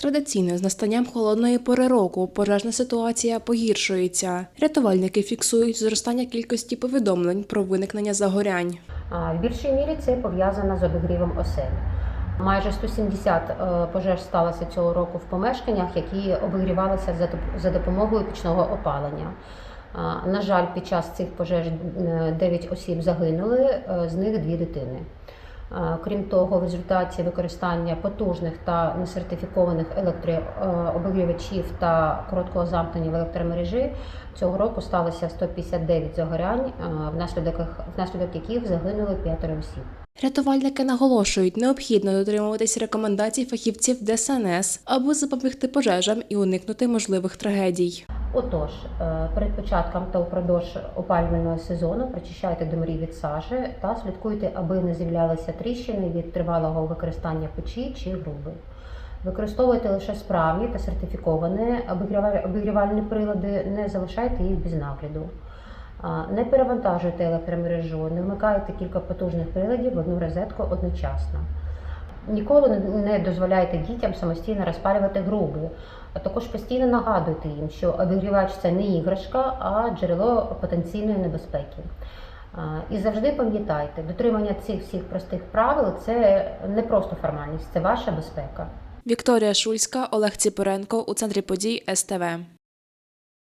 Традиційно з настанням холодної пори року пожежна ситуація погіршується. Рятувальники фіксують зростання кількості повідомлень про виникнення загорянь. В більшій мірі це пов'язано з обігрівом осель. Майже 170 е, пожеж сталося цього року в помешканнях, які обігрівалися за доп- допомогою пічного опалення. На жаль, під час цих пожеж 9 осіб загинули, е, з них дві дитини. Крім того, в результаті використання потужних та несертифікованих електрообігрівачів та короткого замкнення в електромережі цього року сталося 159 загорянь, внаслідок, внаслідок яких загинули п'ятеро осіб. Рятувальники наголошують, необхідно дотримуватись рекомендацій фахівців ДСНС, аби запобігти пожежам і уникнути можливих трагедій. Отож, е, перед початком та упродовж опалювального сезону прочищайте домрі від сажі та слідкуйте, аби не з'являлися тріщини від тривалого використання печі чи груби. Використовуйте лише справні та сертифіковані обігрівальні прилади, не залишайте їх без нагляду. Не перевантажуйте електромережу, не вмикайте кілька потужних приладів в одну розетку одночасно. Ніколи не- дозволяйте дітям самостійно розпалювати груби, а також постійно нагадуйте їм, що обігрівач це не іграшка, а джерело потенційної небезпеки. І завжди пам'ятайте, дотримання цих всіх простих правил це не просто формальність, це ваша безпека. Вікторія Шульська, Олег Ціпоренко у центрі подій СТВ.